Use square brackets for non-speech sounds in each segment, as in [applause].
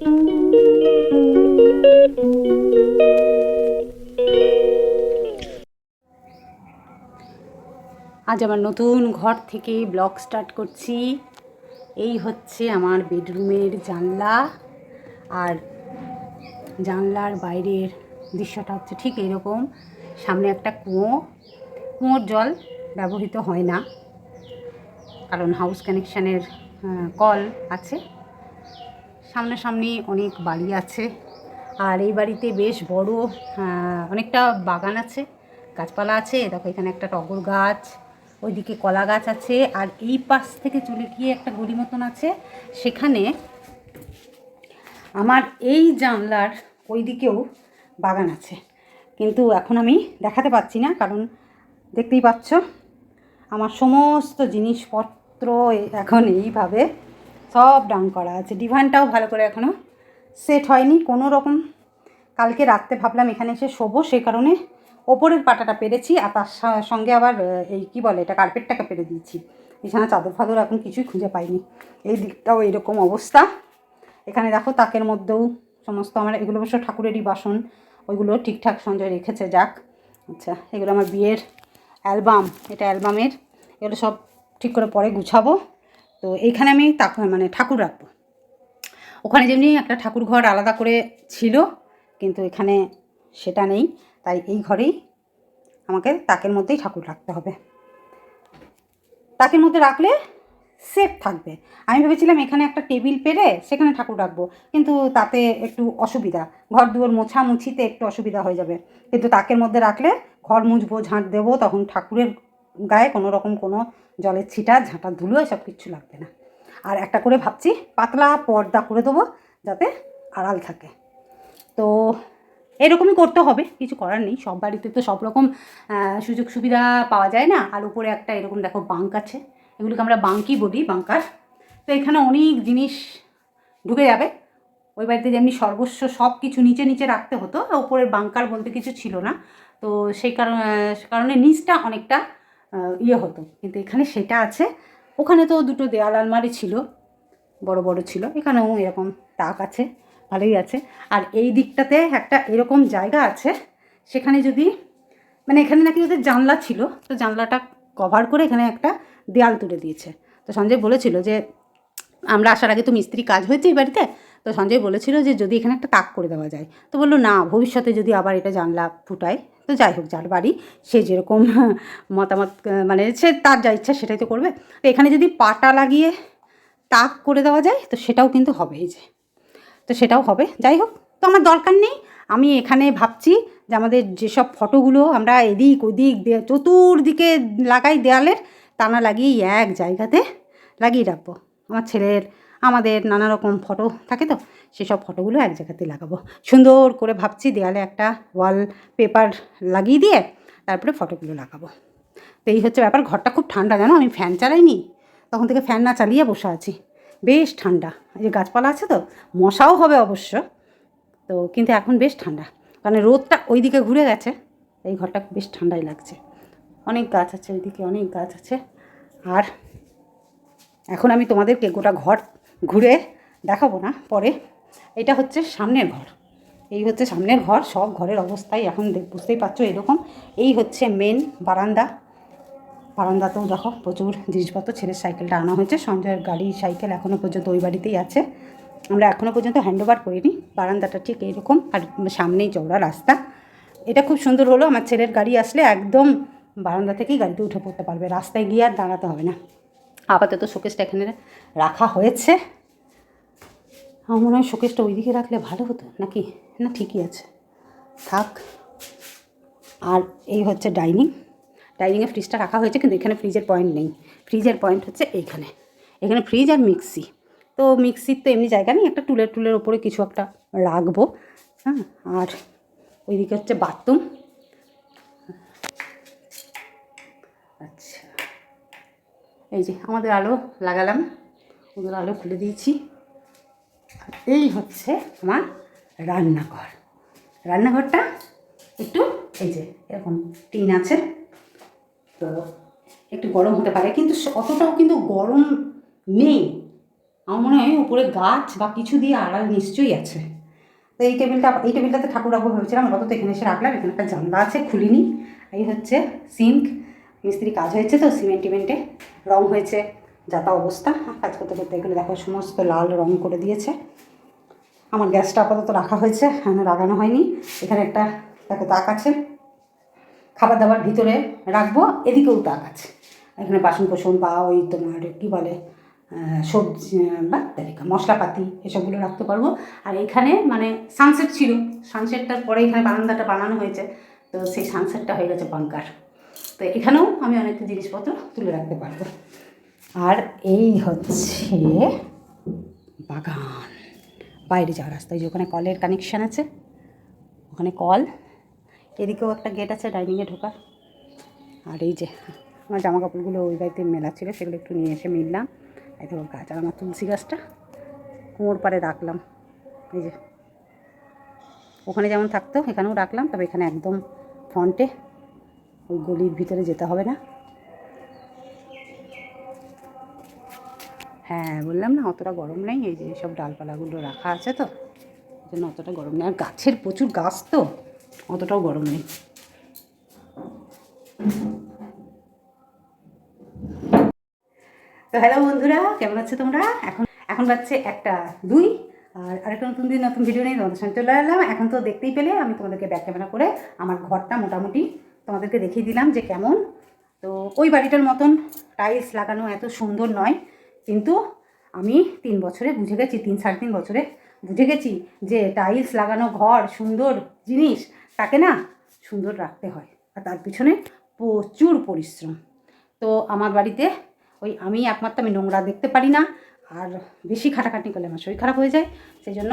আজ আমার নতুন ঘর থেকে ব্লগ স্টার্ট করছি। এই হচ্ছে আমার বেডরুমের জানলা। আর জানলার বাইরের দৃশ্যটা হচ্ছে ঠিক এরকম। সামনে একটা কুয়ো। কুয়োর জল ব্যবহৃত হয় না। কারণ হাউস কানেকশানের কল আছে। সামনাসামনি অনেক বাড়ি আছে। আর এই বাড়িতে বেশ বড় অনেকটা বাগান আছে, গাছপালা আছে। দেখো এখানে একটা টগর গাছ, ওইদিকে কলা গাছ আছে। আর এই পাশ থেকে চলে গিয়ে একটা গলি মতন আছে। সেখানে আমার এই জানলার ওই দিকেও বাগান আছে। কিন্তু এখন আমি দেখাতে পাচ্ছি না, কারণ দেখতেই পাচ্ছ, আমার সমস্ত জিনিসপত্র এখন এইভাবে সব ডাউন করা আছে। ডিভানটাও ভালো করে এখনও সেট হয়নি। কোনো রকম কালকে রাত্রে ভাবলাম এখানে এসে শোবো, সে কারণে ওপরের পাটাটা পেরেছি আর তার সঙ্গে আবার এই কী বলে এটা কার্পেটটাকে পেরে দিয়েছি। বিছানা চাদর ফাদর এখন কিছুই খুঁজে পাইনি। এই দিকটাও এরকম অবস্থা। এখানে দেখো তাকের মধ্যেও সমস্ত আমার, এগুলো অবশ্য ঠাকুরেরই বাসন, ওইগুলো ঠিকঠাক সঞ্জয় রেখেছে, যাক। আচ্ছা এগুলো আমার বিয়ের অ্যালবাম, এটা অ্যালবামের। এগুলো সব ঠিক করে পরে গুছাবো। তো এইখানে আমি তাক মানে ঠাকুর রাখব। ওখানে যেমনি একটা ঠাকুর ঘর আলাদা করে ছিল, কিন্তু এখানে সেটা নেই। তাই এই ঘরেই আমাকে তাকের মধ্যেই ঠাকুর রাখতে হবে। তাকের মধ্যে রাখলে সেফ থাকবে। আমি ভেবেছিলাম এখানে একটা টেবিল পেরে সেখানে ঠাকুর রাখব, কিন্তু তাতে একটু অসুবিধা। ঘর দুয়ার মোছা মুছিতে একটু অসুবিধা হয়ে যাবে। কিন্তু তাকের মধ্যে রাখলে ঘর মুছবো, ঝাঁট দেবো, তখন ঠাকুরের গায়ে কোনো রকম কোনো জলের ছিটা, ঝাঁটা, ধুলো এসব কিচ্ছু লাগবে না। আর একটা করে ভাবছি, পাতলা পর্দা করে দেবো যাতে আড়াল থাকে। তো এরকমই করতে হবে, কিছু করার নেই। সব বাড়িতে তো সব রকম সুযোগ সুবিধা পাওয়া যায় না। আর উপরে একটা এরকম দেখো বাঙ্ক আছে। এগুলোকে আমরা বাঙ্কই বলি, বাঙ্কার। তো এখানে অনেক জিনিস ঢুকে যাবে। ওই বাড়িতে যেমনি সর্বস্ব সব কিছু নিচে নিচে রাখতে হতো, উপরের বাঙ্কার বলতে কিছু ছিল না। তো সেই কারণে কারণে নিচটা অনেকটা ইয়ে হতো। কিন্তু এখানে সেটা আছে। ওখানে তো দুটো দেয়াল আলমারি ছিল, বড় বড় ছিল। এখানেও এরকম তাক আছে, ভালোই আছে। আর এই দিকটাতে একটা এরকম জায়গা আছে, সেখানে যদি মানে এখানে নাকি ওদের জানলা ছিল, তো জানলাটা কভার করে এখানে একটা দেয়াল তুলে দিয়েছে। তো সঞ্জয় বলেছিল যে, আমরা আসার আগে তো মিস্ত্রি কাজ হয়েছে এই বাড়িতে, তো সঞ্জয় বলেছিল যে যদি এখানে একটা তাক করে দেওয়া যায়। তো বলল, না, ভবিষ্যতে যদি আবার এটা জানলা ফুটায় তো যাই হোক, যার বাড়ি সে যেরকম [laughs] মতামত মানে সে তার যা ইচ্ছা সেটাই তো করবে। তো এখানে যদি পাটা লাগিয়ে তাক করে দেওয়া যায়, তো সেটাও কিন্তু হবে এই যে। তো সেটাও হবে। যাই হোক, তো আমার দরকার নেই। আমি এখানে ভাবছি যে আমাদের যেসব ফটোগুলো আমরা এদিক ওদিক চতুর্দিকে লাগাই দেয়ালের, তা না লাগিয়ে এক জায়গাতে লাগিয়ে রাখব। আমার ছেলের, আমাদের নানা রকম ফটো, থাকে তো? সেসব ফটোগুলো এক জায়গাতে লাগাবো। সুন্দর করে ভাবছি দেয়ালে একটা ওয়াল পেপার লাগিয়ে দিয়ে তারপরে ফটোগুলো লাগাবো। তো এই হচ্ছে ব্যাপার, ঘরটা খুব ঠান্ডা, জানো? আমি ফ্যান চালাইনি, তখন থেকে ফ্যান না চালিয়ে বসে আছি। বেশ ঠান্ডা, এই যে গাছপালা আছে তো, মশাও হবে অবশ্য, তো কিন্তু এখন বেশ ঠান্ডা, কারণ রোদটা ওই দিকে ঘুরে গেছে, এই ঘরটা বেশ ঠান্ডাই লাগছে। অনেক গাছ আছে ওইদিকে, অনেক গাছ আছে, আর এখন আমি তোমাদেরকে গোটা ঘর ঘুরে দেখাবো না, পরে এটা হচ্ছে সামনের ঘর। এই হচ্ছে সামনের ঘর, সব ঘরের অবস্থাই এখন বুঝতেই পারছ এরকম। এই হচ্ছে মেন বারান্দা। বারান্দাতেও দেখো প্রচুর জিনিসপত্র, ছেলের সাইকেলটা আনা হয়েছে, সঞ্জয়ের গাড়ি সাইকেল এখনও পর্যন্ত ওই বাড়িতেই আছে। আমরা এখনও পর্যন্ত হ্যান্ড ওভার করিনি, বারান্দাটা ঠিক এইরকম, আর সামনেই চওড়া রাস্তা। এটা খুব সুন্দর হলো, আমার ছেলের গাড়ি আসলে একদম বারান্দা থেকেই গাড়িতে উঠে পড়তে পারবে, রাস্তায় গিয়ে আর দাঁড়াতে হবে না। আপাতত শোকেসটা এখানে রাখা হয়েছে। আমার মনে হয় শোকেসটা ওইদিকে রাখলে ভালো হতো, নাকি? না, ঠিকই আছে। থাক। আর এই হচ্ছে ডাইনিং। ডাইনিংয়ে ফ্রিজটা রাখা হয়েছে, কিন্তু এখানে ফ্রিজের পয়েন্ট নেই। ফ্রিজের পয়েন্ট হচ্ছে এইখানে এখানে ফ্রিজ আর মিক্সি। তো মিক্সির তো এমনি জায়গা নেই, একটা টুলের টুলের ওপরে কিছু একটা রাখব। হ্যাঁ আর ওইদিকে হচ্ছে বাথরুম। আচ্ছা। এই যে আমাদের আলো লাগালাম, ওদের আলো খুলে দিয়েছি। এই হচ্ছে আমার রান্নাঘর। রান্নাঘরটা একটু এই যে, এরকম টিন আছে। তো একটু গরম হতে পারে, কিন্তু অতটাও কিন্তু গরম নেই। আমার মনে হয় উপরে গাছ বা কিছু দিয়ে আড়াল নিশ্চয়ই আছে। তো এই টেবিলটা, এই টেবিলটাতে ঠাকুর রাখব ভেবেছিলাম আপাতত এখানে এসে রাখলাম, এখানে একটা জানলা আছে, খুলিনি। এই হচ্ছে সিঙ্ক। মিস্ত্রি কাজ হয়েছে তো, সিমেন্ট টিমেন্টে রং হয়েছে, যা তা অবস্থা। কাজ করতে করতে এগুলো দেখো সমস্ত লাল রং করে দিয়েছে। আমার গ্যাসটা আপাতত রাখা হয়েছে, এখনও লাগানো হয়নি। এখানে একটা, দেখো তাক আছে। খাবার দাবার ভিতরে রাখব, এদিকেও তাক আছে। এখানে বাসন কোসন বা ওই তোমার কী বলে সবজি বা মশলাপাতি, এসবগুলো রাখতে পারব। আর এখানে মানে সানসেট ছিল সানসেটটার পরে এখানে বারান্দাটা বানানো হয়েছে। তো সেই সানসেটটা হয়ে গেছে বাঙ্কার তো এখানেও আমি অনেক জিনিসপত্র তুলে রাখতে পারব। আর এই হচ্ছে বাগান। বাইরে যাওয়ার রাস্তা ওই যে ওখানে কলের কানেকশান আছে। ওখানে কল এদিকেও একটা গেট আছে ডাইনিংয়ে ঢোকার আর এই যে, আমার জামা কাপড়গুলো ওই বাড়িতে মেলা ছিল, সেগুলো একটু নিয়ে এসে মিললাম। এই দেখো গাছ, আর আমার তুলসী গাছটা কুয়োর পাড়ে রাখলাম। এই যে, ওখানে যেমন থাকতো, এখানেও রাখলাম, তবে এখানে একদম ফ্রন্টে ওই গলির ভিতরে যেতে হবে না। হ্যাঁ বললাম না, অতটা গরম নেই, এই যে সব ডালপালাগুলো রাখা আছে তো জন্য অতটা গরম নেই। আর গাছের প্রচুর গাছ তো, অতটাও গরম নেই। তো হ্যালো বন্ধুরা, কেমন আছো তোমরা? এখন এখন বাজছে একটা দুই, আর আরেকটা নতুন দিন, নতুন ভিডিও নিয়ে তোমাদের সঙ্গে চলে এলাম। এখন তো দেখতেই পেলে, আমি তোমাদেরকে ব্যাক ক্যামেরা করে আমার ঘরটা মোটামুটি তোমাদেরকে দেখিয়ে দিলাম যে কেমন। তো ওই বাড়িটার মতন টাইলস লাগানো এত সুন্দর নয় কিন্তু আমি তিন বছরে বুঝে গেছি, তিন সাড়ে তিন বছরে বুঝে গেছি যে টাইলস লাগানো ঘর, সুন্দর জিনিস, তাকে না সুন্দর রাখতে হয়। আর তার পিছনে প্রচুর পরিশ্রম। তো আমার বাড়িতে ওই আমি একমাত্র আমি নোংরা দেখতে পারি না, আর বেশি খাটাখাটি করলে আমার শরীর খারাপ হয়ে যায়। সেই জন্য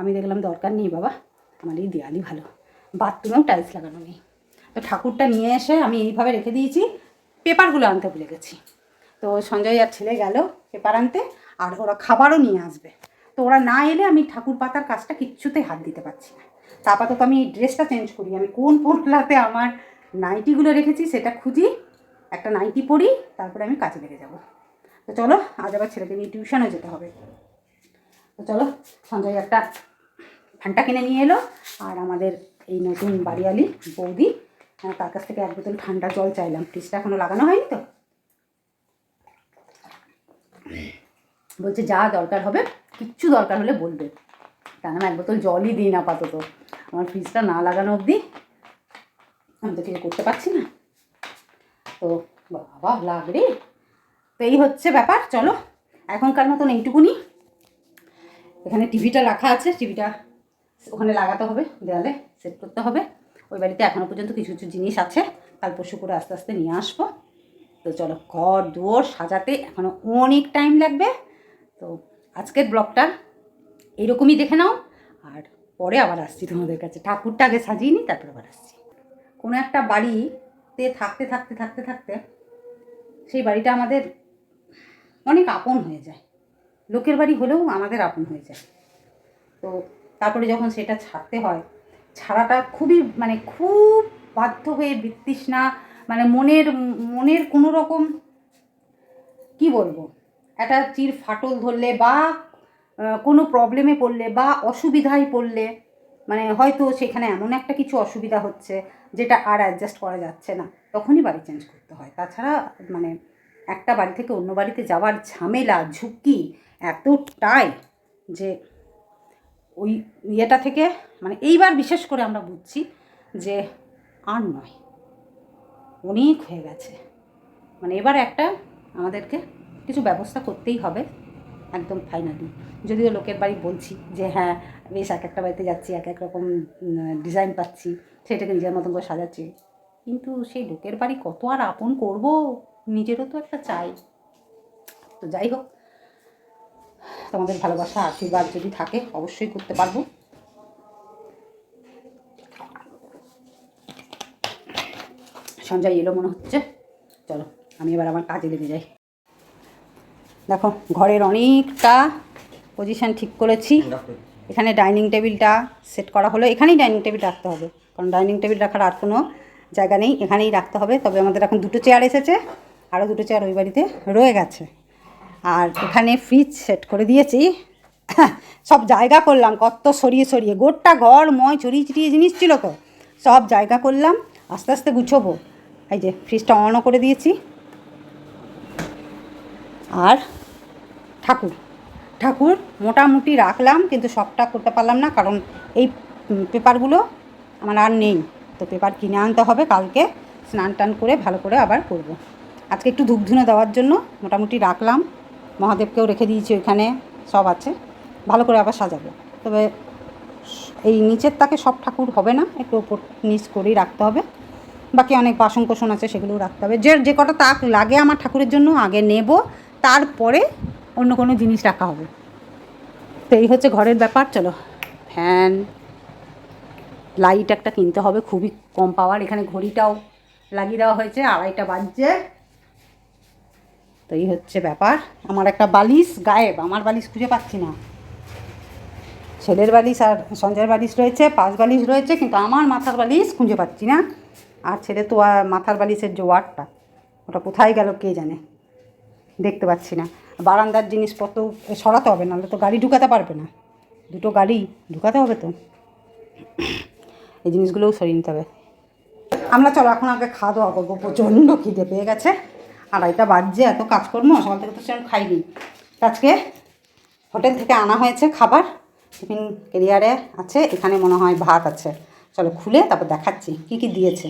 আমি দেখলাম দরকার নেই বাবা, আমার এই দেয়ালই ভালো। বাথরুমেও টাইলস লাগানো নেই। তো ঠাকুরটা নিয়ে এসে আমি এইভাবে রেখে দিয়েছি, পেপারগুলো আনতে ভুলে গেছি। তো সঞ্জয় আর ছেলে গেল পেপার আনতে আর ওরা খাবারও নিয়ে আসবে। তো ওরা না এলে আমি ঠাকুর পাতার কাজটা কিচ্ছুতেই হাত দিতে পারছি না। তা আপাতত আমি ড্রেসটা চেঞ্জ করি। আমি কোন পোটলাতে আমার নাইটিগুলো রেখেছি সেটা খুঁজি, একটা নাইটি পরি, তারপরে আমি কাজে লেগে যাব। তো চলো, আজ আবার ছেলেকে নিয়ে টিউশনে যেতে হবে। তো চলো, সঞ্জয় একটা ফ্যানটা কিনে নিয়ে এলো আর আমাদের এই নতুন বাড়িয়ালি বৌদি তার কাছ থেকে এক বোতল ঠান্ডা জল চাইলাম। ফ্রিজটা এখনও লাগানো হয়নি তো? বলছে যা দরকার হবে, কিচ্ছু দরকার হলে বলবে। তা না এক বোতল জলই দিই না আপাতত। আমার ফ্রিজটা না লাগানো অবধি আমি তো কিছু করতে পারছি না। তো বাবা, লাগবে। তো এই হচ্ছে ব্যাপার, চলো। এখনকার মতন এইটুকুনি। এখানে টিভিটা রাখা আছে, টিভিটা ওখানে লাগাতে হবে, দেওয়ালে সেট করতে হবে। ওই বাড়িতে এখনও পর্যন্ত কিছু কিছু জিনিস আছে। কাল পরশু করে আস্তে আস্তে নিয়ে আসব। তো চলো, ঘর, দুয়ার সাজাতে এখনও অনেক টাইম লাগবে। তো আজকের ব্লগটা এইরকমই দেখে নাও, আর পরে আবার আসছি তোমাদের কাছে। ঠাকুরটা আগে সাজিয়ে নিই, তারপর আবার আসছি। কোনো একটা বাড়িতে থাকতে থাকতে থাকতে থাকতে সেই বাড়িটা আমাদের অনেক আপন হয়ে যায়। লোকের বাড়ি হলেও আমাদের আপন হয়ে যায়। তো তারপরে যখন সেটা ছাড়তে হয়, ছাড়াটা খুবই মানে খুব বাধ্য হয়ে বিতৃষ্ণা মানে মনের মনের কোনো রকম, কি বলব? একটা চির ফাটল ধরলে বা কোনো প্রবলেমে পড়লে বা অসুবিধায় পড়লে মানে হয়তো সেখানে এমন একটা কিছু অসুবিধা হচ্ছে যেটা আর অ্যাডজাস্ট করা যাচ্ছে না। তখনই বাড়ি চেঞ্জ করতে হয়। তাছাড়া মানে একটা বাড়ি থেকে অন্য বাড়িতে যাওয়ার ঝামেলা, ঝুঁকি এতটাই যে ওই ইয়েটা থেকে মানে এইবার বিশেষ করে আমরা বুঝছি যে আর নয়। অনেক হয়ে গেছে। মানে এবার একটা আমাদেরকে কিছু ব্যবস্থা করতেই হবে, একদম ফাইনালি যদিও লোকের বাড়ি বলছি যে হ্যাঁ বেশ এক একটা বাড়িতে যাচ্ছি, এক এক রকম ডিজাইন পাচ্ছি, সেটাকে নিজের মতন করে সাজাচ্ছি। কিন্তু সেই লোকের বাড়ি কত আর আপন করব? নিজেরও তো একটা চাই। তো যাই হোক, তোমাদের ভালোবাসা, আশীর্বাদ যদি থাকে, অবশ্যই করতে পারব। সঞ্জয়, এলো মনে হচ্ছে। চলো, আমি এবার আমার কাজে লেগে যাই। দেখো, ঘরের অনেকটা পজিশন ঠিক করেছি। এখানে ডাইনিং টেবিলটা সেট করা হলো। এখানেই ডাইনিং টেবিল রাখতে হবে, কারণ ডাইনিং টেবিল রাখার আর কোনো জায়গা নেই। এখানেই রাখতে হবে। তবে আমাদের এখন দুটো চেয়ার এসেছে। আরও দুটো চেয়ার ওই বাড়িতে রয়ে গেছে। আর এখানে ফ্রিজ সেট করে দিয়েছি। সব জায়গা করলাম। কত সরিয়ে সরিয়ে। গোটা ঘর, ময় চড়িয়ে চিটিয়ে জিনিস ছিল তো। সব জায়গা করলাম। আস্তে আস্তে গুছোবো। এই যে ফ্রিজটা অনও করে দিয়েছি। আর ঠাকুর। ঠাকুর মোটামুটি রাখলাম কিন্তু সবটা করতে পারলাম না কারণ এই পেপারগুলো আমার আর নেই। তো পেপার কিনে আনতে হবে কালকে, স্নান টান করে ভালো করে আবার করব। আজকে একটু ধূপধুনো দেওয়ার জন্য মোটামুটি রাখলাম। মহাদেবকেও রেখে দিয়েছি ওইখানে, সব আছে। ভালো করে আবার সাজাবো। তবে এই নিচের তাকে সব ঠাকুর হবে না, একটু ওপর নিচ করেই রাখতে হবে। বাকি অনেক বাসন কোসন আছে সেগুলোও রাখতে হবে। যে যে কটা তাক লাগে আমার ঠাকুরের জন্য আগে নেব, তারপরে অন্য কোনো জিনিস রাখা হবে। তো এই হচ্ছে ঘরের ব্যাপার, চলো। ফ্যান লাইট একটা কিনতে হবে, খুবই কম পাওয়ার এখানে ঘড়িটাও লাগিয়ে দেওয়া হয়েছে, আড়াইটা বাজছে। তো এই হচ্ছে ব্যাপার। আমার একটা বালিশ গায়েব, আমার বালিশ খুঁজে পাচ্ছি না। ছেলের বালিশ আর সঞ্জয়ের বালিশ রয়েছে, পাঁচ বালিশ রয়েছে, কিন্তু আমার মাথার বালিশ খুঁজে পাচ্ছি না। আর ছেলে তো মাথার বালিশের যে ওয়ার্ডটা ওটা কোথায় গেল কে জানে? দেখতে পাচ্ছি না। বারান্দার জিনিসপত্র সরাতে হবে, নাহলে তো গাড়ি ঢুকাতে পারবে না। দুটো গাড়ি ঢুকাতে হবে তো। এই জিনিসগুলোও সরিয়ে নিতে হবে। আমরা চলো, এখন আগে খাওয়া দাওয়া করব। প্রচণ্ড খিদে পেয়ে গেছে। আড়াইটা বাজছে, এত কাজকর্ম, সকাল থেকে তো সেরকম খাইনি। আজকে হোটেল থেকে আনা হয়েছে খাবার। টিফিন কেরিয়ারে আছে, এখানে মনে হয় ভাত আছে। চলো খুলে তারপর দেখাচ্ছি, কী কী দিয়েছে।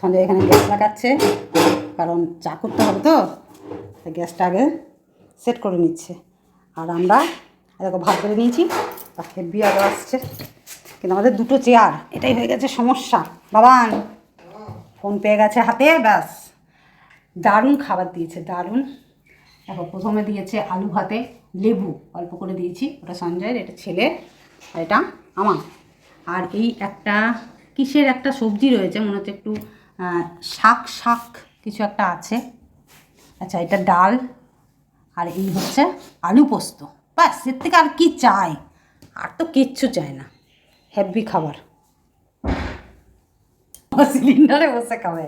সঞ্জয় এখানে গ্যাস লাগাচ্ছে, কারণ চা করতে হবে তো গ্যাসটা আগে সেট করে নিচ্ছে। আর আমরা দেখো, ভাত করে নিয়েছি হেভি আগে আসছে। কিন্তু আমাদের দুটো চেয়ার, এটাই হয়ে গেছে সমস্যা। বাবান, ফোন পেয়ে গেছে হাতে, ব্যাস। দারুণ খাবার দিয়েছে, দারুণ। দেখো, প্রথমে দিয়েছে আলু ভাতে লেবু, অল্প করে দিয়েছি, ওটা সঞ্জয়ের, এটা ছেলে, আর এটা আমার। আর এই একটা, কিসের একটা সবজি রয়েছে, মনে হচ্ছে একটু শাক শাক কিছু একটা আছে। আচ্ছা এটা ডাল আর এই হচ্ছে আলু পোস্ত। ব্যাস এর থেকে আর কি চাই? আর তো কিচ্ছু চায় না। হেভি খাবার। সিলিন্ডারে বসে খাবে।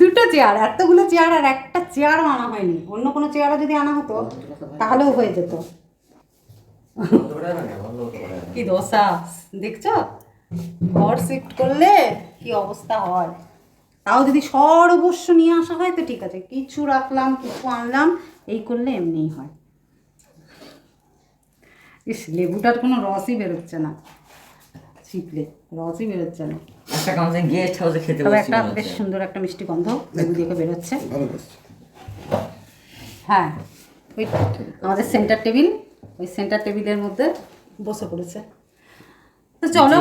দুটো চেয়ার এতগুলো চেয়ার আর একটা চেয়ারও আনা হয়নি। অন্য কোনো চেয়ারও যদি আনা হতো তাহলেও হয়ে যেত। কি দশা দেখছ? ঘর শিফট করলে কি অবস্থা হয়? তাও যদি সর্বস্ব নিয়ে আসা হয় তো ঠিক আছে। কিছু রাখলাম কিছু আনলাম এই করলে এমনিই হয়। ইস লেবুটার কোনো রসই বেরোচ্ছে না। ছিপলে রসই বেরোচ্ছে না। একটা কামসে গেস্ট হাউসে খেতে তবে একটা বেশ সুন্দর একটা মিষ্টি গন্ধ লেবু দিয়ে বেরোচ্ছে। হ্যাঁ ওই আমাদের সেন্টার টেবিল ওই সেন্টার টেবিলের মধ্যে বসে পড়েছে। তো চলো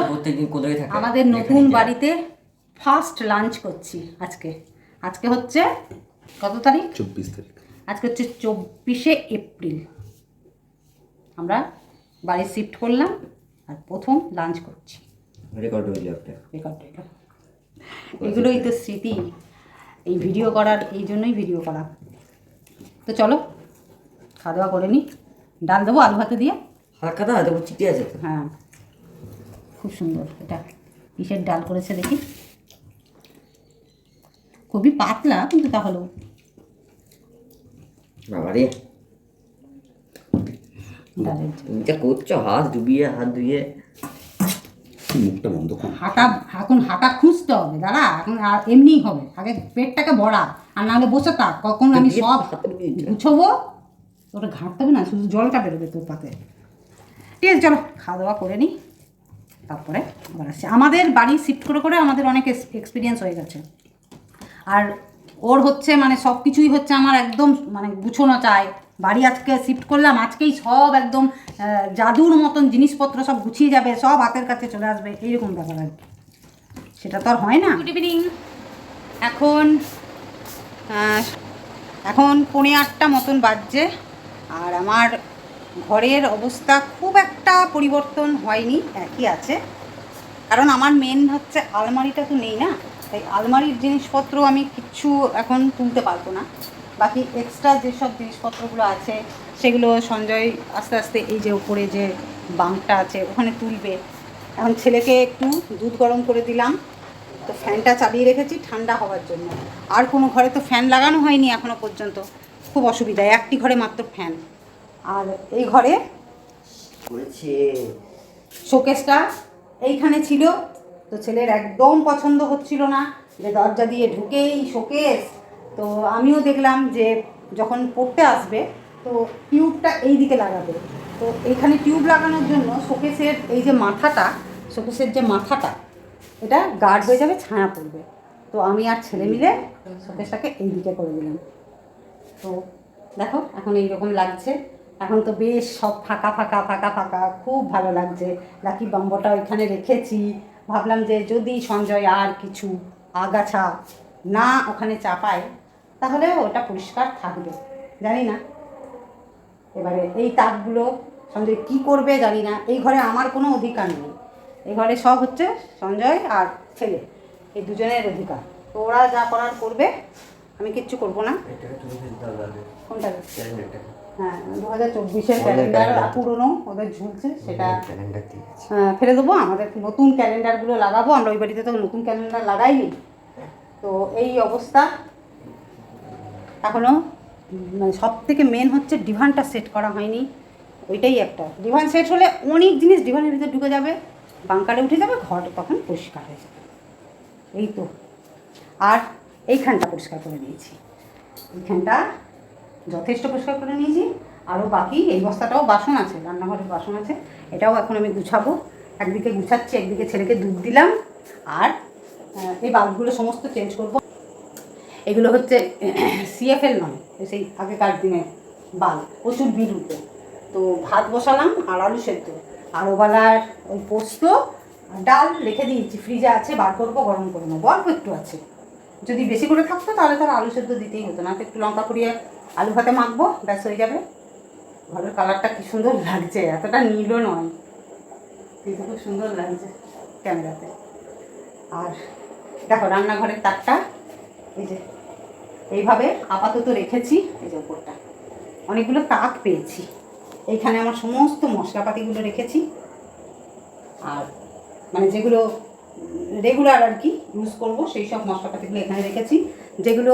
আমাদের নতুন বাড়িতে ফার্স্ট লাঞ্চ করছি আজকে। আজকে হচ্ছে কত তারিখ? চব্বিশ তারিখ। আজকে হচ্ছে চব্বিশে এপ্রিল। আমরা বাড়ি শিফট করলাম আর প্রথম লাঞ্চ করছি। রেকর্ড হইল রেকর্ড হইল। এগুলোই তো স্মৃতি। এই ভিডিও করার এই জন্যই ভিডিও করা তো চলো খাওয়া দাওয়া করে নিই ডাল দেবো আলু ভাতে দিয়ে। হালকা দা দেবো চিঠি আছে। হ্যাঁ। খুব সুন্দর এটা। কিসের ডাল করেছে দেখি। খুবই পাতলা কিন্তু তাহলেও বাবারে। তুমি যা করছ হাত ডুবিয়ে হাত ধুয়ে। মুখটা বন্ধ কর। হাঁটা এখন হাঁটা খুঁজতে হবে দাদা এখন আর এমনিই হবে। আগে পেটটাকে ভরা আর নাহলে বসে থাক কখন আমি সব গুছবো ওটা ঘাঁটতে হবে না শুধু জলটা বেরোবে তোর পাতে। ঠিক আছে চলো খাওয়া দাওয়া করে নিই তারপরে আবার আসছি। আমাদের বাড়ি শিফট করে করে আমাদের অনেক এক্সপিরিয়েন্স হয়ে গেছে। আর ওর হচ্ছে মানে সব কিছুই হচ্ছে আমার একদম মানে গুছোনো চাই। বাড়ি আজকে শিফট করলাম, আজকেই সব একদম জাদুর মতন জিনিসপত্র সব গুছিয়ে যাবে, সব হাতের কাছে চলে আসবে, এইরকম ব্যাপার আর সেটা তো আর হয় না। গুড ইভিনিং এখন এখন পৌনে আটটা মতন বাজছে, আর আমার ঘরের অবস্থা খুব একটা পরিবর্তন হয়নি, একই আছে। কারণ আমার মেন হচ্ছে আলমারিটা তো নেই না। তাই আলমারির জিনিসপত্র আমি কিচ্ছু এখন তুলতে পারব না। বাকি এক্সট্রা যেসব জিনিসপত্রগুলো আছে সেগুলো সঞ্জয় আস্তে আস্তে এই যে উপরে যে বাঁকটা আছে ওখানে তুলবে। এখন ছেলেকে একটু দুধ গরম করে দিলাম। তো ফ্যানটা চালিয়ে রেখেছি ঠান্ডা হওয়ার জন্য। আর কোনো ঘরে তো ফ্যান লাগানো হয়নি এখনও পর্যন্ত। খুব অসুবিধা একটি ঘরে মাত্র ফ্যান। আর এই ঘরে শোকেসটা এইখানে ছিল। তো ছেলের একদম পছন্দ হচ্ছিল না, যে দরজা দিয়ে ঢুকেই শোকেস। তো আমিও দেখলাম যে যখন পড়তে আসবে, তো টিউবটা এই দিকে লাগাবে। তো এইখানে টিউব লাগানোর জন্য শোকেসের এই যে মাথাটা, শোকেসের যে মাথাটা, এটা গার্ড হয়ে যাবে, ছায়া পড়বে। তো আমি আর ছেলে মিলে শোকেসটাকে এই দিকে করে দিলাম। তো দেখো, এখন এইরকম লাগছে। এখন তো বেশ সব ফাঁকা ফাঁকা ফাঁকা ফাঁকা, খুব ভালো লাগছে। লাকি বাম্বটা ওইখানে রেখেছি। ভাবলাম যে যদি সঞ্জয় আর কিছু আগাছা না ওখানে চাপায় তাহলে ওটা পরিষ্কার থাকবে। জানি না। এবারে এই তাকগুলো সঞ্জয় কি করবে জানি না। এই ঘরে আমার কোনো অধিকার নেই। এই ঘরে সব হচ্ছে সঞ্জয় আর ছেলে। এই দুজনের অধিকার। তো ওরা যা করার করবে আমি কিচ্ছু করব না। কোনটা? হ্যাঁ দু হাজার চব্বিশের ক্যালেন্ডার পুরনো ওদের ঝুলছে সেটা আহ, ফেলে দেবো আমাদের নতুন ক্যালেন্ডারগুলো লাগাবো আমরা ওই বাড়িতে তো নতুন ক্যালেন্ডার লাগাইনি। তো এই অবস্থা। এখনও মানে সব থেকে মেন হচ্ছে ডিভানটা সেট করা হয়নি ওইটাই একটা। ডিভান সেট হলে অনেক জিনিস ডিভানের ভিতরে ঢুকে যাবে বাঙ্কারে উঠে যাবে ঘর তখন পরিষ্কার হয়ে যাবে। এই তো। আর এইখানটা পরিষ্কার করে নিয়েছি এইখানটা যথেষ্ট পরিষ্কার করে নিয়েছি। আরও বাকি এই বস্তাটাও বাসন আছে, রান্নাঘরের বাসন আছে। এটাও এখন আমি গুছাবো। একদিকে গুছাচ্ছি, একদিকে ছেলেকে দুধ দিলাম। আর এই বাল্বগুলো সমস্ত চেঞ্জ করব। এগুলো হচ্ছে সিএফএল নয়, সেই আগেকার দিনের বাল্ব, প্রচুর উঠবে তো ভাত বসালাম আর আলু সেদ্ধ। আর ওবেলার ওই পোস্ত ডাল রেখে দিয়েছি। ফ্রিজে আছে, বার করব, গরম করে নেব। অল্প একটু আছে। যদি বেশি করে থাকতো তাহলে তার আলু সেদ্ধ দিতেই হতো, না একটু লঙ্কা পুড়িয়ে আলু ভাতে মাখবো, ব্যাস হয়ে যাবে। ঘরের কালারটা কি সুন্দর লাগছে, এতটা নীলও নয়, কিন্তু খুব সুন্দর লাগছে ক্যামেরাতে। আর দেখো, রান্নাঘরের তাকটা, এই যে, এইভাবে আপাতত রেখেছি, এই যে ওপরটা অনেকগুলো তাক পেয়েছি। এইখানে আমার সমস্ত মশলাপাতিগুলো রেখেছি। আর মানে যেগুলো রেগুলার আর কি ইউজ করব সেই সব মশলাপাতিগুলো এখানে রেখেছি। যেগুলো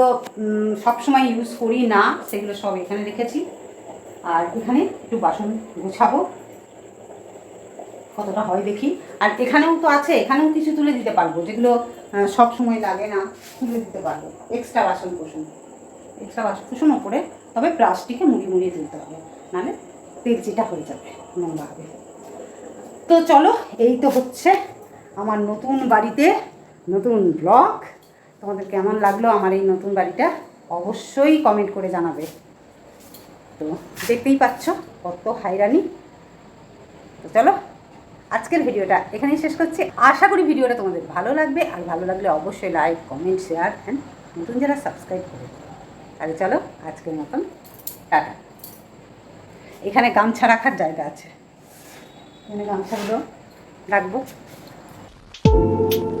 সব সময় ইউজ করি না, সেগুলো সব এখানে রেখেছি। আর এখানে একটু বাসন গুছাবো। কতটা হয় দেখি। আর এখানেও তো আছে, এখানেও কিছু তুলে দিতে পারব, যেগুলো সব সময় লাগে না, তুলে দিতে পারব। এক্সট্রা বাসন কুসুন এক্সট্রা বাসন কুসুন ওপরে, তবে প্লাস্টিকে মুড়ি মুড়িয়ে তুলতে হবে, নাহলে তেলচিটা হয়ে যাবে, নোংরা হবে। তো চলো, এই তো হচ্ছে। আমার নতুন বাড়িতে নতুন ব্লগ। তোমাদের কেমন লাগল আমার এই নতুন বাড়িটা? অবশ্যই কমেন্ট করে জানাবে। তো দেখতেই পাচ্ছ কত হাইরানি তো চলো, আজকের ভিডিওটা এখানেই শেষ করছি। আশা করি ভিডিওটা তোমাদের ভালো লাগবে। আর ভালো লাগলে অবশ্যই লাইক কমেন্ট শেয়ার অ্যান্ড নতুন যারা সাবস্ক্রাইব করে। তাহলে চলো আজকের মতন, টাটা। এখানে গামছা রাখার জায়গা আছে। এখানে গামছাগুলো রাখব। Thank you.